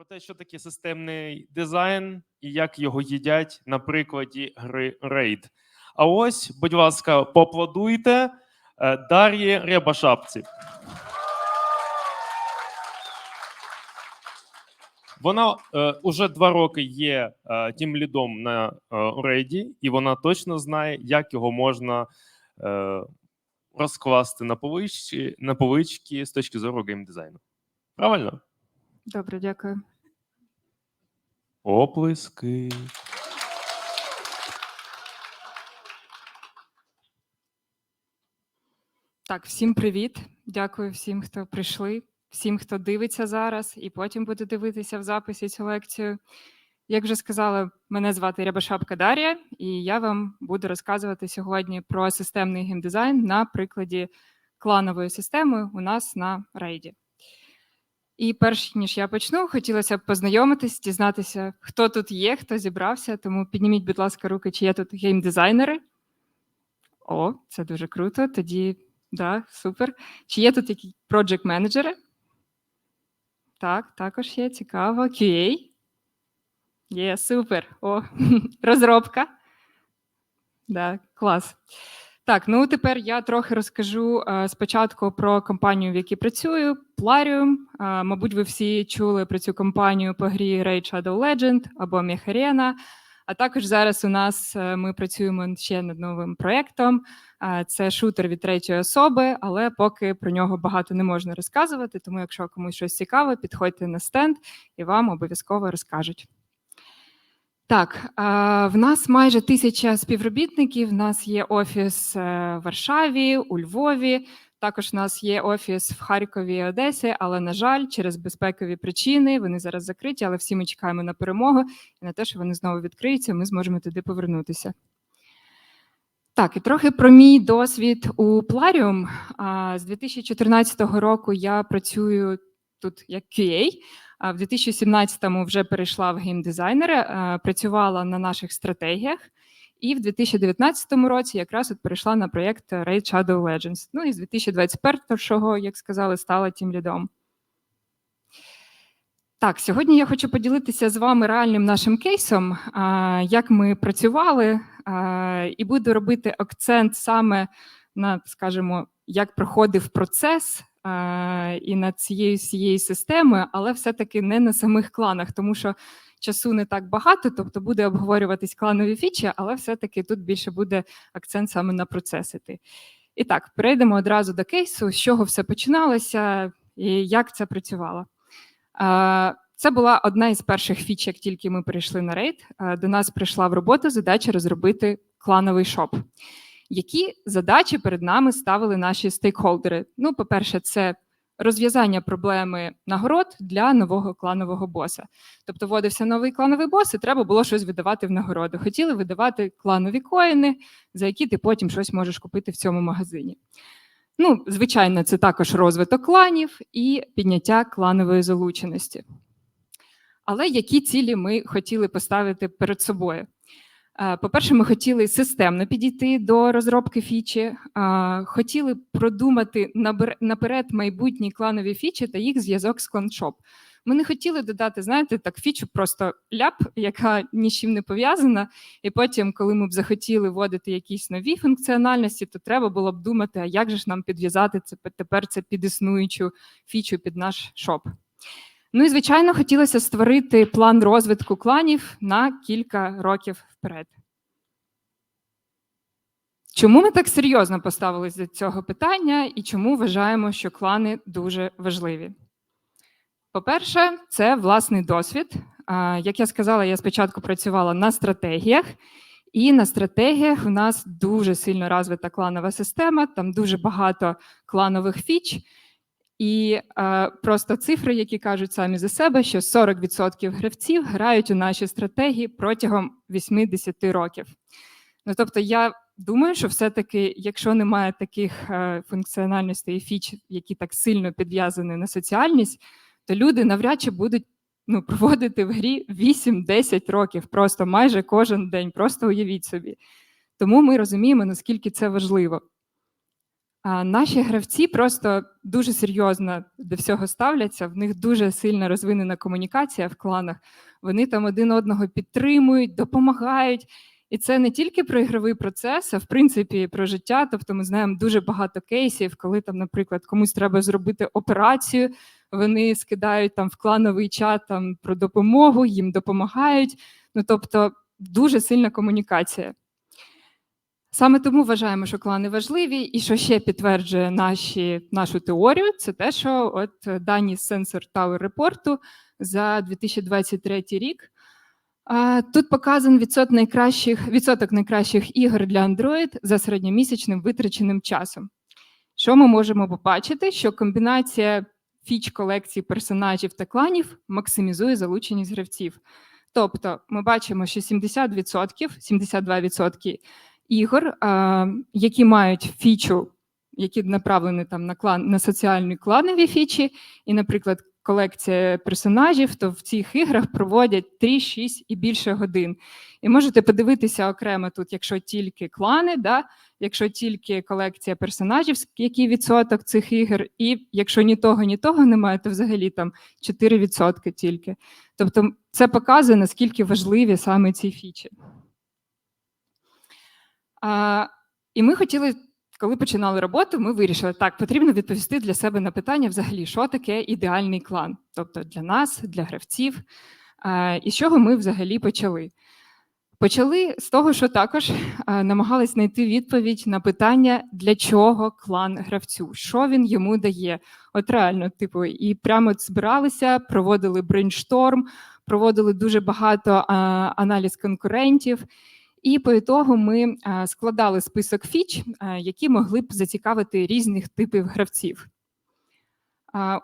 про те, що таке системний дизайн і як його їдять на прикладі гри Raid. А ось, будь ласка, поаплодуйте е, Дар'ї Рябошапці. Вона е, уже два роки є е, тім лідом на е, рейді, і вона точно знає, як його можна е, розкласти на полички, на полички з точки зору геймдизайну. Правильно? Добре, дякую. Оплески. Так, всім привіт. Дякую всім, хто прийшли, всім, хто дивиться зараз, і потім буде дивитися в записі цю лекцію. Як вже сказала, мене звати Рябошапка Дар'я, і я вам буду розказувати сьогодні про системний геймдизайн на прикладі кланової системи у нас на рейді. І перш ніж я почну, хотілося б познайомитись, дізнатися, хто тут є, хто зібрався. Тому підніміть, будь ласка, руки, чи є тут геймдизайнери. О, це дуже круто. Тоді, да, супер. Чи є тут які project менеджери Так, також є, цікаво. QA. Є, супер. О, розробка. Да, клас. Так, ну тепер я трохи розкажу е, спочатку про компанію, в якій працюю. Plarium. Е, мабуть, ви всі чули про цю компанію по грі Raid Shadow Legend або Arena. А також зараз у нас е, ми працюємо ще над новим проєктом. Це шутер від третьої особи, але поки про нього багато не можна розказувати. Тому, якщо комусь щось цікаве, підходьте на стенд і вам обов'язково розкажуть. Так, в нас майже тисяча співробітників. В нас є офіс е, в Варшаві, у Львові. Також в нас є офіс в Харкові і Одесі, але, на жаль, через безпекові причини вони зараз закриті, але всі ми чекаємо на перемогу і на те, що вони знову відкриються, ми зможемо туди повернутися. Так, і трохи про мій досвід у Plarium. З 2014 року я працюю тут як QA. В 2017-му вже перейшла в геймдизайнери, е, працювала на наших стратегіях, і в 2019 році якраз от перейшла на проєкт Raid Shadow Legends. Ну і з 2021-го, як сказали, стала тім лідом. Так, сьогодні я хочу поділитися з вами реальним нашим кейсом, як ми працювали, і буду робити акцент саме на, скажімо, як проходив процес і над цією всією системою, але все-таки не на самих кланах, тому що часу не так багато, тобто буде обговорюватись кланові фічі, але все-таки тут більше буде акцент саме на процесити. І так, перейдемо одразу до кейсу, з чого все починалося і як це працювало. Е, Це була одна із перших фіч, як тільки ми перейшли на рейд. Е, До нас прийшла в роботу задача розробити клановий шоп. Які задачі перед нами ставили наші стейкхолдери? Ну, по-перше, це розв'язання проблеми нагород для нового кланового боса. Тобто вводився новий клановий бос, і треба було щось видавати в нагороду. Хотіли видавати кланові коїни, за які ти потім щось можеш купити в цьому магазині. Ну, звичайно, це також розвиток кланів і підняття кланової залученості. Але які цілі ми хотіли поставити перед собою? Е, По-перше, ми хотіли системно підійти до розробки фічі, е, хотіли продумати наперед майбутні кланові фічі та їх зв'язок з кланшоп. Ми не хотіли додати, знаєте, так фічу просто ляп, яка нічим не пов'язана. І потім, коли ми б захотіли вводити якісь нові функціональності, то треба було б думати, а як же ж нам підв'язати це тепер це під існуючу фічу під наш шоп. Ну і звичайно, хотілося створити план розвитку кланів на кілька років вперед. Чому ми так серйозно поставились до цього питання і чому вважаємо, що клани дуже важливі? По-перше, це власний досвід. Як я сказала, я спочатку працювала на стратегіях, і на стратегіях у нас дуже сильно розвита кланова система, там дуже багато кланових фіч. І е, просто цифри, які кажуть самі за себе, що 40% гравців грають у наші стратегії протягом 80 років. Ну тобто, я думаю, що все-таки, якщо немає таких е, функціональностей і фіч, які так сильно підв'язані на соціальність, то люди навряд чи будуть ну, проводити в грі 8-10 років, просто майже кожен день. Просто уявіть собі. Тому ми розуміємо, наскільки це важливо. Наші гравці просто дуже серйозно до всього ставляться. В них дуже сильно розвинена комунікація в кланах. Вони там один одного підтримують, допомагають. І це не тільки про ігровий процес, а в принципі про життя. Тобто, ми знаємо дуже багато кейсів, коли там, наприклад, комусь треба зробити операцію. Вони скидають там в клановий чат там про допомогу, їм допомагають. Ну тобто, дуже сильна комунікація. Саме тому вважаємо, що клани важливі, і що ще підтверджує наші, нашу теорію, це те, що от е, дані з Sensor Tower репорту за 2023 рік. Тут показан відсоток найкращих, відсоток найкращих ігор для Android за середньомісячним витраченим часом. Що ми можемо побачити? Що комбінація фіч колекцій персонажів та кланів максимізує залученість гравців. Тобто, ми бачимо, що 70%, 72% ігор, які мають фічу, які направлені там на клан на соціальні кланові фічі, і, наприклад, колекція персонажів, то в цих іграх проводять 3, 6 і більше годин. І можете подивитися окремо тут, якщо тільки клани, да, якщо тільки колекція персонажів, який відсоток цих ігор, і якщо ні того, ні того немає, то взагалі там 4% тільки. Тобто, це показує наскільки важливі саме ці фічі. А, і ми хотіли, коли починали роботу, ми вирішили, так, потрібно відповісти для себе на питання взагалі, що таке ідеальний клан, тобто для нас, для гравців. А, і з чого ми взагалі почали? Почали з того, що також а, намагались знайти відповідь на питання, для чого клан гравцю, що він йому дає. От реально, типу, і прямо збиралися, проводили брейншторм, проводили дуже багато а, аналіз конкурентів. І по ітогу ми складали список фіч, які могли б зацікавити різних типів гравців.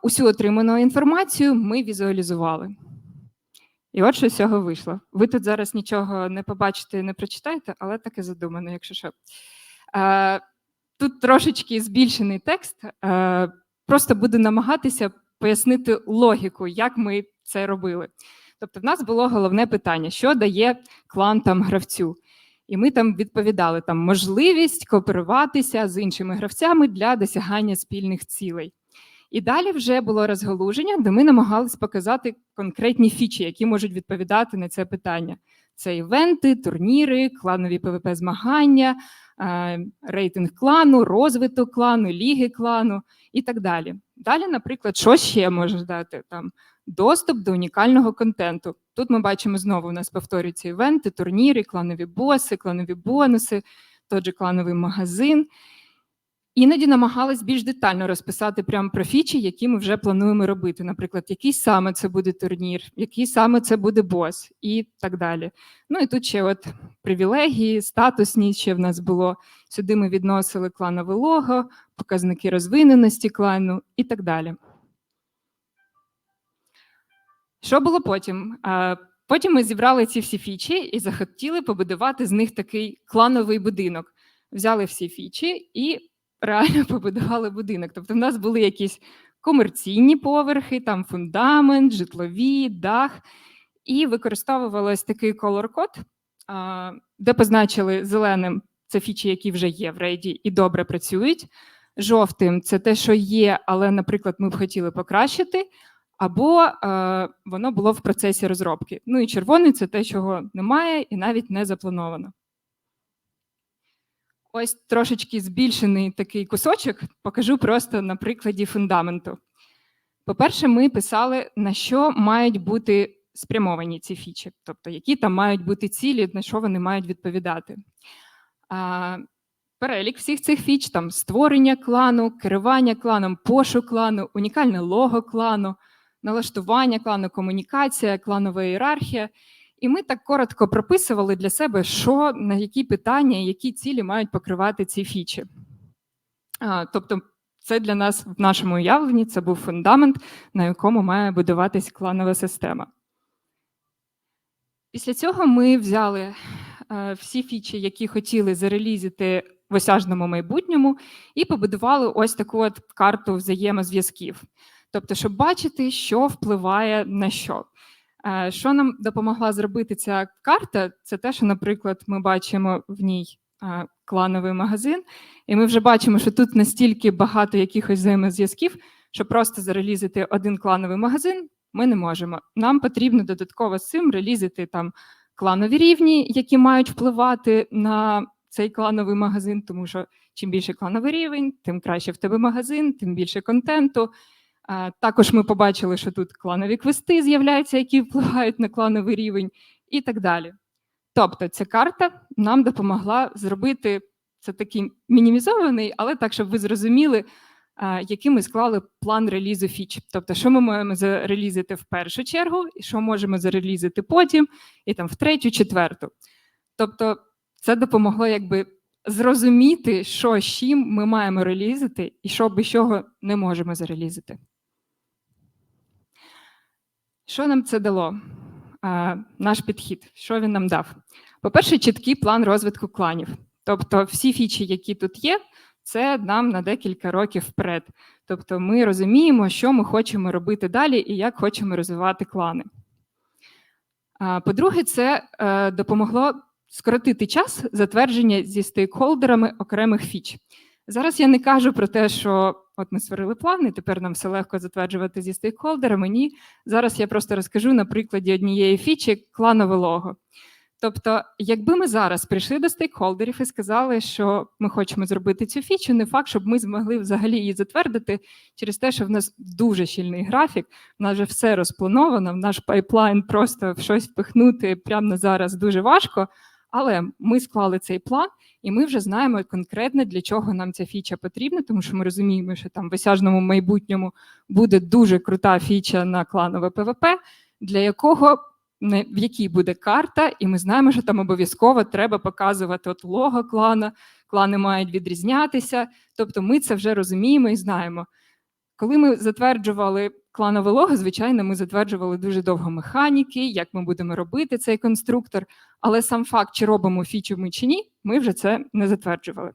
Усю отриману інформацію ми візуалізували. І от що з цього вийшло. Ви тут зараз нічого не побачите, і не прочитаєте, але таке задумано, якщо що. Е, Тут трошечки збільшений текст. Е, Просто буду намагатися пояснити логіку, як ми це робили. Тобто, в нас було головне питання: що дає клан там гравцю? І ми там відповідали там можливість кооперуватися з іншими гравцями для досягання спільних цілей. І далі вже було розгалуження, де ми намагались показати конкретні фічі, які можуть відповідати на це питання. Це івенти, турніри, кланові ПВП змагання, е, рейтинг клану, розвиток клану, ліги клану і так далі. Далі, наприклад, що ще може дати там доступ до унікального контенту. Тут ми бачимо знову у нас повторюються івенти, турніри, кланові боси, кланові бонуси, той же клановий магазин. Іноді намагались більш детально розписати прямо про фічі, які ми вже плануємо робити. Наприклад, який саме це буде турнір, який саме це буде бос, і так далі. Ну і тут ще от привілегії, статусні ще в нас було. Сюди ми відносили кланове лого, показники розвиненості клану і так далі. Що було потім? Потім ми зібрали ці всі фічі і захотіли побудувати з них такий клановий будинок. Взяли всі фічі і реально побудували будинок. Тобто, в нас були якісь комерційні поверхи, там фундамент, житлові, дах, і використовувалось такий колор-код, де позначили зеленим це фічі, які вже є в рейді і добре працюють. Жовтим це те, що є, але, наприклад, ми б хотіли покращити, або е, воно було в процесі розробки. Ну і червоний це те, чого немає, і навіть не заплановано. Ось трошечки збільшений такий кусочок, покажу просто на прикладі фундаменту. По-перше, ми писали, на що мають бути спрямовані ці фічі, тобто які там мають бути цілі, на що вони мають відповідати. А, Перелік всіх цих фіч: там створення клану, керування кланом, пошук клану, унікальне лого клану, налаштування клану, комунікація, кланова ієрархія. І ми так коротко прописували для себе, що на які питання, які цілі мають покривати ці фічі. А, Тобто, це для нас в нашому уявленні це був фундамент, на якому має будуватись кланова система. Після цього ми взяли е, всі фічі, які хотіли зарелізити в осяжному майбутньому, і побудували ось таку от карту взаємозв'язків. Тобто, щоб бачити, що впливає на що. Е, Що нам допомогла зробити ця карта? Це те, що, наприклад, ми бачимо в ній е, клановий магазин, і ми вже бачимо, що тут настільки багато якихось взаємозв'язків, що просто зарелізити один клановий магазин ми не можемо. Нам потрібно додатково з цим релізити там кланові рівні, які мають впливати на цей клановий магазин, тому що чим більше клановий рівень, тим краще в тебе магазин, тим більше контенту. Також ми побачили, що тут кланові квести з'являються, які впливають на клановий рівень, і так далі. Тобто, ця карта нам допомогла зробити це такий мінімізований, але так, щоб ви зрозуміли, який ми склали план релізу фіч. Тобто, що ми маємо зарелізити в першу чергу, і що можемо зарелізити потім, і там в третю, четверту. Тобто, це допомогло якби зрозуміти, що з чим ми маємо релізити, і що без чого не можемо зарелізити. Що нам це дало? Наш підхід, що він нам дав? По-перше, чіткий план розвитку кланів. Тобто, всі фічі, які тут є, це нам на декілька років вперед. Тобто, ми розуміємо, що ми хочемо робити далі і як хочемо розвивати клани. По-друге, це е, допомогло скоротити час затвердження зі стейкхолдерами окремих фіч. Зараз я не кажу про те, що от ми створили плани, тепер нам все легко затверджувати зі стейкхолдерами. Ні, зараз я просто розкажу на прикладі однієї фічі кланове лого. Тобто, якби ми зараз прийшли до стейкхолдерів і сказали, що ми хочемо зробити цю фічу, не факт, щоб ми змогли взагалі її затвердити через те, що в нас дуже щільний графік, в нас вже все розплановано, в наш пайплайн просто в щось впихнути прямо зараз дуже важко. Але ми склали цей план, і ми вже знаємо конкретно для чого нам ця фіча потрібна, тому що ми розуміємо, що там в осяжному майбутньому буде дуже крута фіча на кланове ПВП, для якого в якій буде карта, і ми знаємо, що там обов'язково треба показувати от лого клана, клани мають відрізнятися. Тобто ми це вже розуміємо і знаємо. Коли ми затверджували кланове лого, звичайно, ми затверджували дуже довго механіки, як ми будемо робити цей конструктор, але сам факт, чи робимо фічу ми чи ні, ми вже це не затверджували.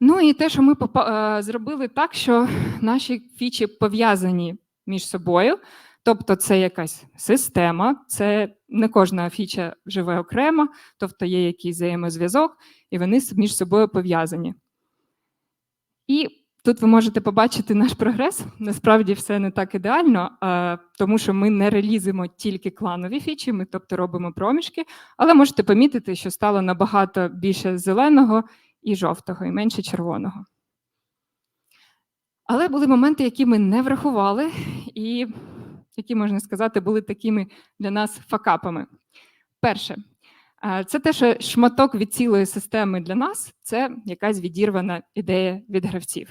Ну і те, що ми е, зробили так, що наші фічі пов'язані між собою. Тобто, це якась система, це не кожна фіча живе окремо, тобто є якийсь взаємозв'язок, і вони між собою пов'язані. І тут ви можете побачити наш прогрес. Насправді все не так ідеально, тому що ми не релізимо тільки кланові фічі, ми тобто робимо проміжки, але можете помітити, що стало набагато більше зеленого і жовтого, і менше червоного. Але були моменти, які ми не врахували, і які, можна сказати, були такими для нас факапами. Перше, це те, що шматок від цілої системи для нас це якась відірвана ідея від гравців.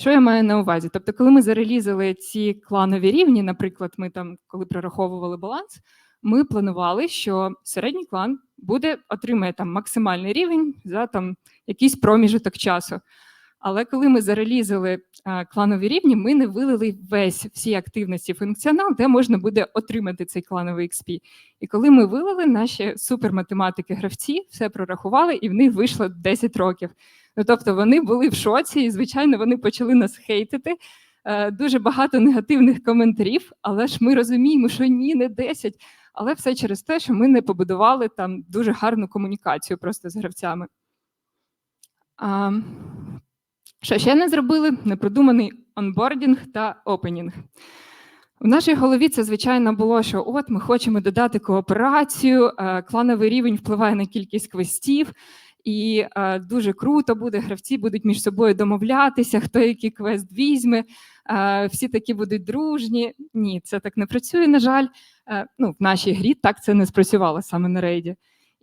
Що я маю на увазі? Тобто, коли ми зарелізили ці кланові рівні, наприклад, ми там, коли прораховували баланс, ми планували, що середній клан буде отримає там максимальний рівень за там якийсь проміжок часу. Але коли ми зарелізили а, кланові рівні, ми не вилили весь всі активності функціонал, де можна буде отримати цей клановий XP. І коли ми вилили, наші суперматематики гравці все прорахували, і в них вийшло 10 років. Ну тобто вони були в шоці, і звичайно, вони почали нас хейтити. Е, Дуже багато негативних коментарів, але ж ми розуміємо, що ні, не 10. Але все через те, що ми не побудували там дуже гарну комунікацію просто з гравцями. А, що ще не зробили? Непродуманий онбордінг та опенінг. В нашій голові це, звичайно, було, що от ми хочемо додати кооперацію, е, клановий рівень впливає на кількість квестів, і е, дуже круто буде, гравці будуть між собою домовлятися, хто який квест візьме, е, всі такі будуть дружні. Ні, це так не працює, на жаль. Е, ну, в нашій грі так це не спрацювало саме на рейді.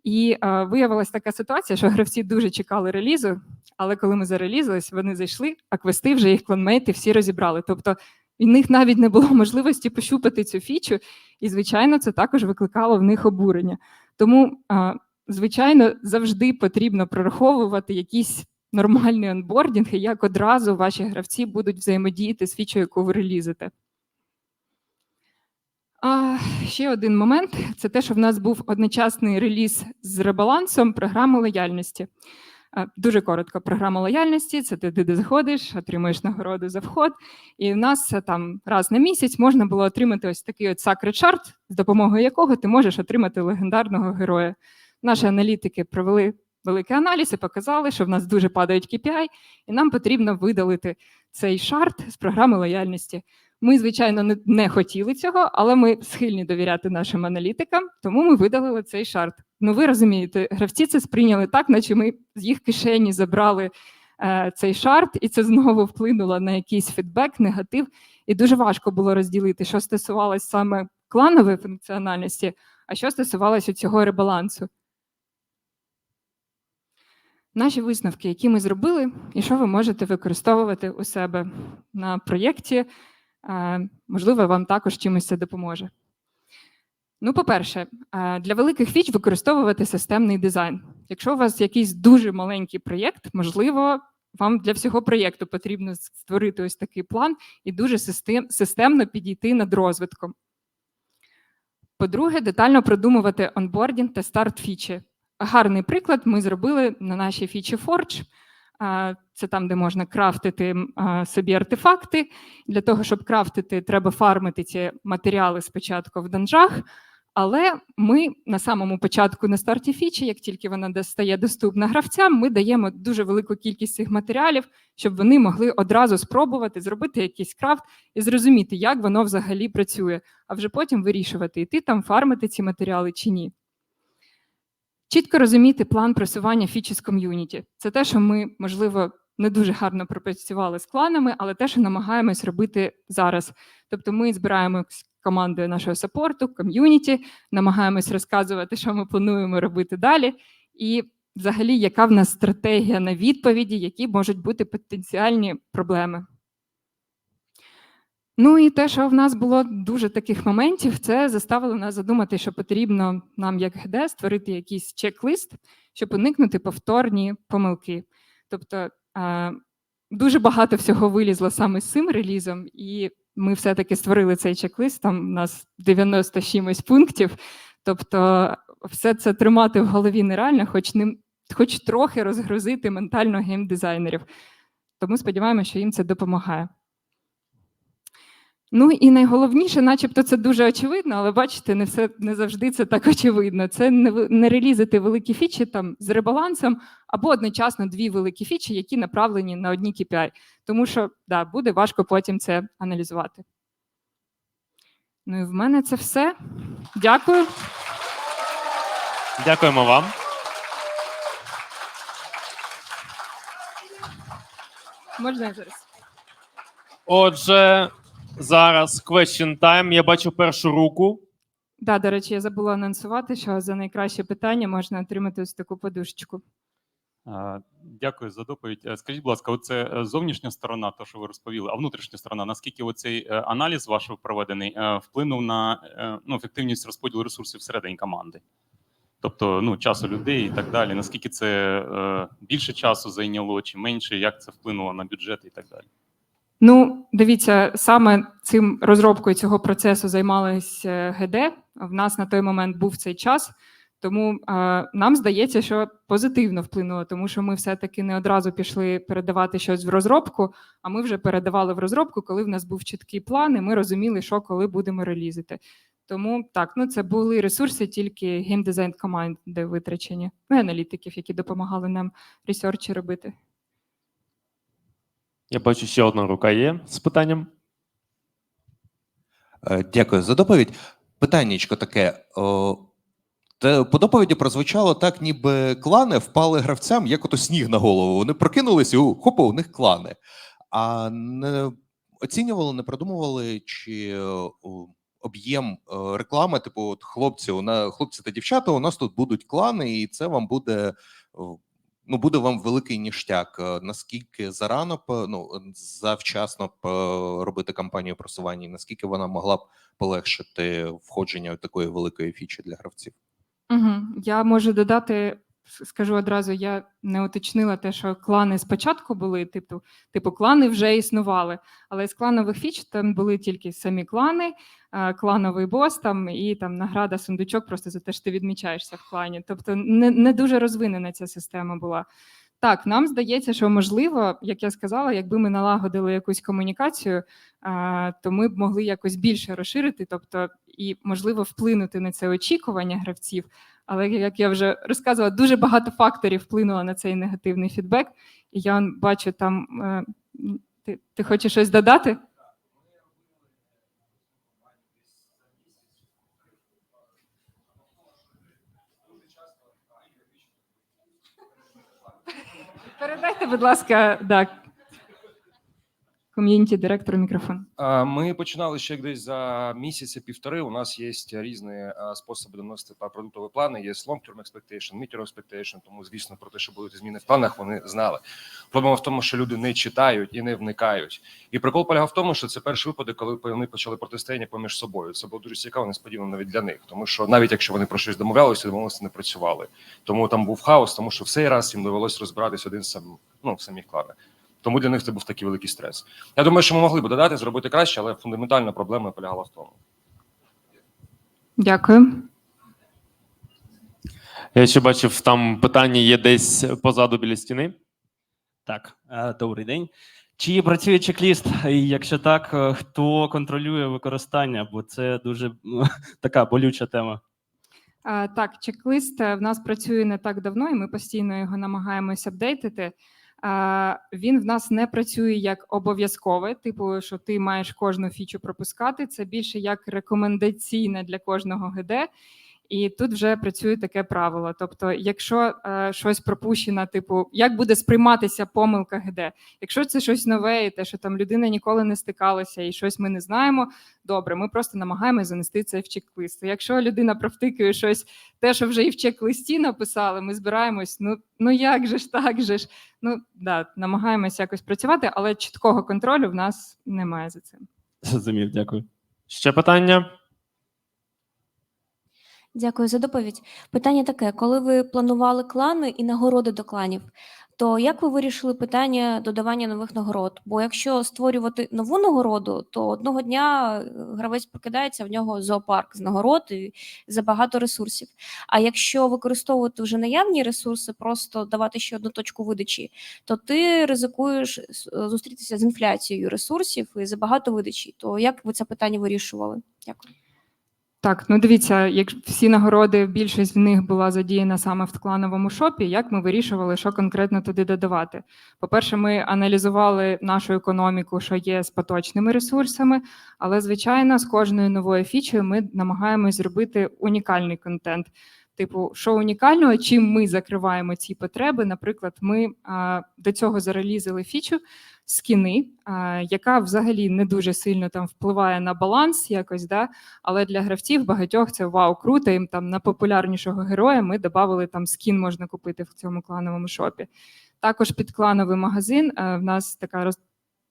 І е, виявилася така ситуація, що гравці дуже чекали релізу, але коли ми зарелізились, вони зайшли, а квести вже їх кланмейти всі розібрали. Тобто в них навіть не було можливості пощупати цю фічу, і, звичайно, це також викликало в них обурення. Тому, е, звичайно, завжди потрібно прораховувати якісь нормальні онбордінги, як одразу ваші гравці будуть взаємодіяти з фічою, яку ви релізите. А, ще один момент це те, що в нас був одночасний реліз з ребалансом програми лояльності. Дуже коротко, програма лояльності це ти туди заходиш, отримуєш нагороду за вход. І в нас е, там раз на місяць можна було отримати ось такий от Chart, з допомогою якого ти можеш отримати легендарного героя. Наші аналітики провели великий аналіз і показали, що в нас дуже падають KPI, і нам потрібно видалити цей шарт з програми лояльності. Ми, звичайно, не, хотіли цього, але ми схильні довіряти нашим аналітикам, тому ми видалили цей шарт. Ну, ви розумієте, гравці це сприйняли так, наче ми з їх кишені забрали е, цей шарт, і це знову вплинуло на якийсь фідбек, негатив. І дуже важко було розділити, що стосувалося саме кланової функціональності, а що стосувалося цього ребалансу. Наші висновки, які ми зробили, і що ви можете використовувати у себе на проєкті, е, можливо, вам також чимось це допоможе. Ну, по-перше, е, для великих фіч використовувати системний дизайн. Якщо у вас якийсь дуже маленький проєкт, можливо, вам для всього проєкту потрібно створити ось такий план і дуже системно підійти над розвитком. По-друге, детально продумувати онбордінг та старт фічі. Гарний приклад ми зробили на нашій фічі Forge. Це там, де можна крафтити собі артефакти. Для того, щоб крафтити, треба фармити ці матеріали спочатку в данжах. Але ми на самому початку на старті фічі, як тільки вона стає доступна гравцям, ми даємо дуже велику кількість цих матеріалів, щоб вони могли одразу спробувати зробити якийсь крафт і зрозуміти, як воно взагалі працює, а вже потім вирішувати, йти там фармити ці матеріали чи ні. Чітко розуміти план просування фічі з ком'юніті. Це те, що ми, можливо, не дуже гарно пропрацювали з кланами, але те, що намагаємось робити зараз. Тобто ми збираємо з командою нашого саппорту, ком'юніті, намагаємось розказувати, що ми плануємо робити далі, і взагалі, яка в нас стратегія на відповіді, які можуть бути потенціальні проблеми. Ну і те, що в нас було дуже таких моментів, це заставило нас задумати, що потрібно нам, як ГД, створити якийсь чек-лист, щоб уникнути повторні помилки. Тобто е, дуже багато всього вилізло саме з цим релізом, і ми все-таки створили цей чек-лист. Там у нас 90 чимось пунктів. Тобто, все це тримати в голові нереально, хоч ним, хоч трохи розгрузити ментально геймдизайнерів. Тому сподіваємося, що їм це допомагає. Ну і найголовніше, начебто, це дуже очевидно, але бачите, не все не завжди це так очевидно. Це не, не релізити великі фічі там з ребалансом або одночасно дві великі фічі, які направлені на одні KPI. Тому що да, буде важко потім це аналізувати. Ну і в мене це все. Дякую. Дякуємо вам. Можна зараз? Отже, зараз question time. Я бачу першу руку. Да, до речі, я забула анонсувати, що за найкраще питання можна отримати ось таку подушечку. Дякую за доповідь. Е, Скажіть, будь ласка, оце е, зовнішня сторона, то що ви розповіли, а внутрішня сторона, наскільки оцей е, аналіз ваш проведений е, вплинув на е, ну, ефективність розподілу ресурсів всередині команди? Тобто ну, часу людей і так далі. Наскільки це е, більше часу зайняло чи менше, як це вплинуло на бюджет і так далі? Ну, дивіться, саме цим розробкою цього процесу займалась е, ГД. В нас на той момент був цей час. Тому е, нам здається, що позитивно вплинуло, тому що ми все-таки не одразу пішли передавати щось в розробку, а ми вже передавали в розробку, коли в нас був чіткий план, і ми розуміли, що коли будемо релізити. Тому так, ну це були ресурси тільки геймдизайн команд, де витрачені, ну і аналітиків, які допомагали нам ресерчі робити. Я бачу, ще одна рука є з питанням. Е, Дякую за доповідь. Питаннячко таке. По доповіді прозвучало так, ніби клани впали гравцям, як ото сніг на голову. Вони прокинулися, хопа, у них клани. А не оцінювали, не продумували, чи об'єм реклами, типу, от хлопці, у на хлопці та дівчата, у нас тут будуть клани, і це вам буде. Ну, буде вам великий ніштяк. Е, Наскільки зарано п- ну, завчасно робити кампанію просування, і наскільки вона могла б полегшити входження такої великої фічі для гравців? Угу. Я можу додати, скажу одразу, я не уточнила те, що клани спочатку були, типу, типу клани вже існували, але з кланових фіч там були тільки самі клани, клановий бос там і там награда сундучок просто за те, що ти відмічаєшся в клані. Тобто не, не дуже розвинена ця система була. Так, нам здається, що можливо, як я сказала, якби ми налагодили якусь комунікацію, то ми б могли якось більше розширити, тобто і можливо вплинути на це очікування гравців. Але як я вже розказувала, дуже багато факторів вплинуло на цей негативний фідбек. І я бачу там. е, Ти, ти хочеш щось додати? Передайте, будь ласка, да, ком'юніті директору мікрофон. Ми починали ще десь за місяця півтори. У нас є різні способи доносити продуктові плани. Є long-term expectation, mid-term expectation, Тому, звісно, про те, що будуть зміни в планах, вони знали. Проблема в тому, що люди не читають і не вникають. І прикол полягав в тому, що це перший випадок, коли вони почали протистояння поміж собою. Це було дуже цікаво, несподівано навіть для них, тому що навіть якщо вони про щось домовлялися, домовленості не працювали. Тому там був хаос, тому що в цей раз їм довелось розбиратись один сам ну в самих кланах. Тому для них це був такий великий стрес. Я думаю, що ми могли б додати, зробити краще, але фундаментальна проблема полягала в тому. Дякую. Я ще бачив, там питання є десь позаду біля стіни. Так, е, добрий день. Чи працює чек-ліст? І якщо так, е, хто контролює використання? Бо це дуже така болюча тема. Так, чек-лист е, в нас працює не так давно, і ми постійно його намагаємось апдейтити. Він в нас не працює як обов'язкове, типу, що ти маєш кожну фічу пропускати. Це більше як рекомендаційне для кожного ГД. І тут вже працює таке правило. Тобто, якщо е, щось пропущено, типу, як буде сприйматися помилка ГД? Якщо це щось нове, і те, що там людина ніколи не стикалася, і щось ми не знаємо, добре, ми просто намагаємося занести це в чек-лист. Якщо людина провтикує щось, те, що вже і в чек-листі написали, ми збираємось. Ну ну як же ж так же ж? Ну да, намагаємося якось працювати, але чіткого контролю в нас немає за цим. Зрозумів, дякую. Ще питання? Дякую за доповідь. Питання таке: коли ви планували клани і нагороди до кланів, то як ви вирішили питання додавання нових нагород? Бо якщо створювати нову нагороду, то одного дня е, гравець прокидається в нього зоопарк з нагород і забагато ресурсів. А якщо використовувати вже наявні ресурси, просто давати ще одну точку видачі, то ти ризикуєш е, зустрітися з інфляцією ресурсів і забагато видачі. То як ви це питання вирішували? Дякую. Так, ну дивіться, як всі нагороди, більшість з них була задіяна саме в клановому шопі. Як ми вирішували, що конкретно туди додавати? По-перше, ми аналізували нашу економіку, що є з поточними ресурсами, але звичайно, з кожною новою фічею ми намагаємось зробити унікальний контент. Типу, що унікального, чим ми закриваємо ці потреби. Наприклад, ми а, до цього зарелізили фічу скіни, яка взагалі не дуже сильно там впливає на баланс якось, да, але для гравців багатьох це вау, круто. Їм там на популярнішого героя ми додали там скін можна купити в цьому клановому шопі. Також під клановий магазин е, в нас така роз...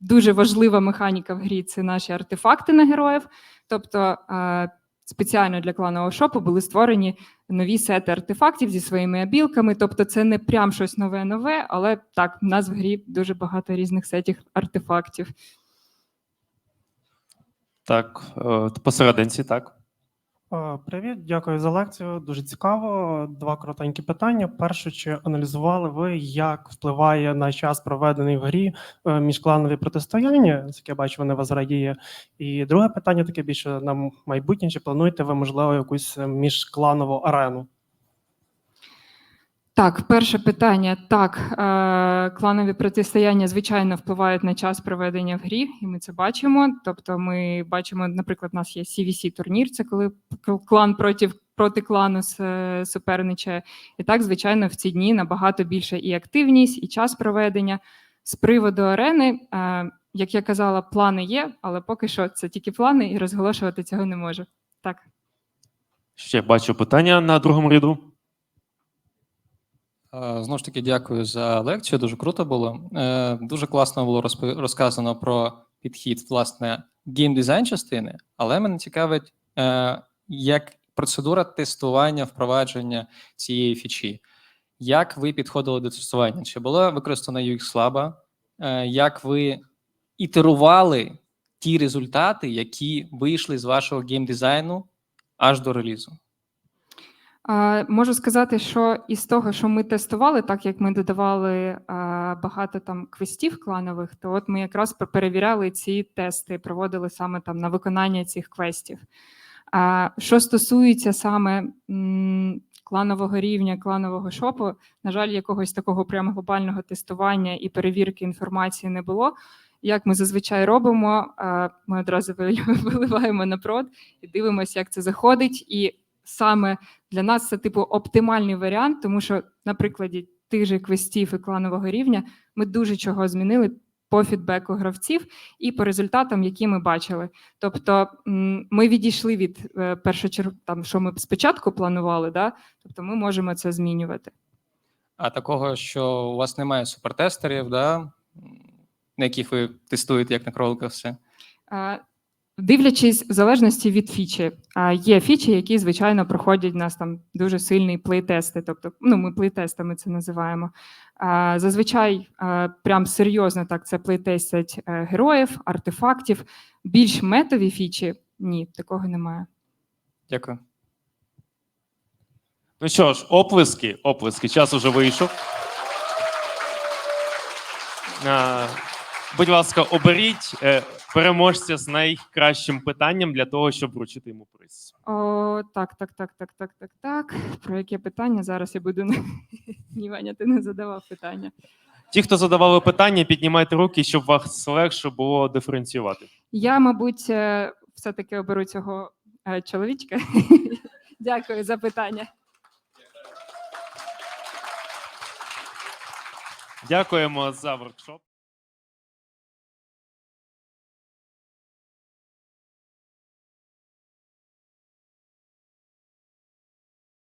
дуже важлива механіка в грі це наші артефакти на героїв. Тобто е, спеціально для кланового шопу були створені нові сети артефактів зі своїми абілками. Тобто, це не прям щось нове-нове, але так, в нас в грі дуже багато різних сетів артефактів. Так, е, посерединці, так. Е, Привіт, дякую за лекцію. Дуже цікаво. Два коротенькі питання. Перше, чи аналізували ви, як впливає на час, проведений в грі е, міжкланові протистояння? З яке бачу, вони вас радіє. І друге питання таке більше на майбутнє. Чи плануєте ви, можливо, якусь е, міжкланову арену? Так, перше питання. Так, е, кланові протистояння, звичайно, впливають на час проведення в грі, і ми це бачимо. Тобто, ми бачимо, наприклад, у нас є cvc турнір це коли клан проти, проти клану суперничає. І так, звичайно, в ці дні набагато більше і активність, і час проведення. З приводу арени, е, як я казала, плани є, але поки що це тільки плани, і розголошувати цього не можу. Так. Ще бачу питання на другому ряду. Е, Знову ж таки, дякую за лекцію. Дуже круто було. Е, Дуже класно було розказано про підхід власне геймдизайн частини, але мене цікавить, е, як процедура тестування впровадження цієї фічі. Як ви підходили до тестування? Чи була використана UX Lab? Е, Як ви ітерували ті результати, які вийшли з вашого геймдизайну аж до релізу? Можу сказати, що із того, що ми тестували, так як ми додавали багато там квестів кланових, то от ми якраз пе- перевіряли ці тести, проводили саме там на виконання цих квестів. Що стосується саме кланового рівня, кланового шопу, на жаль, якогось такого прямо глобального тестування і перевірки інформації не було. Як ми зазвичай робимо, ми одразу виливаємо на прод і дивимося, як це заходить. І саме для нас це типу оптимальний варіант, тому що на прикладі тих же квестів і кланового рівня ми дуже чого змінили по фідбеку гравців і по результатам, які ми бачили. Тобто ми відійшли від е, там, що ми спочатку планували, да? тобто ми можемо це змінювати. А такого, що у вас немає супертестерів, да, на яких ви тестуєте, як на кроликах все. Дивлячись в залежності від фічі, є фічі, які звичайно проходять у нас там дуже сильні плейтести. Тобто, ну ми плейтестами це називаємо. Зазвичай прям серйозно так це плейтестять е, героїв, артефактів. Більш метові фічі ні, такого немає. Дякую. Ну що ж, оплески, оплески. Час уже вийшов. Будь ласка, оберіть е, переможця з найкращим питанням для того, щоб вручити йому приз. О, так, так, так, так, так, так, так. Про яке питання зараз я буду Ні, Ваня, ти не задавав питання. Ті, хто задавали питання, піднімайте руки, щоб вас легше було диференціювати. Я, мабуть, е, все-таки оберу цього е, чоловічка. Дякую за питання. Дякуємо за воркшоп.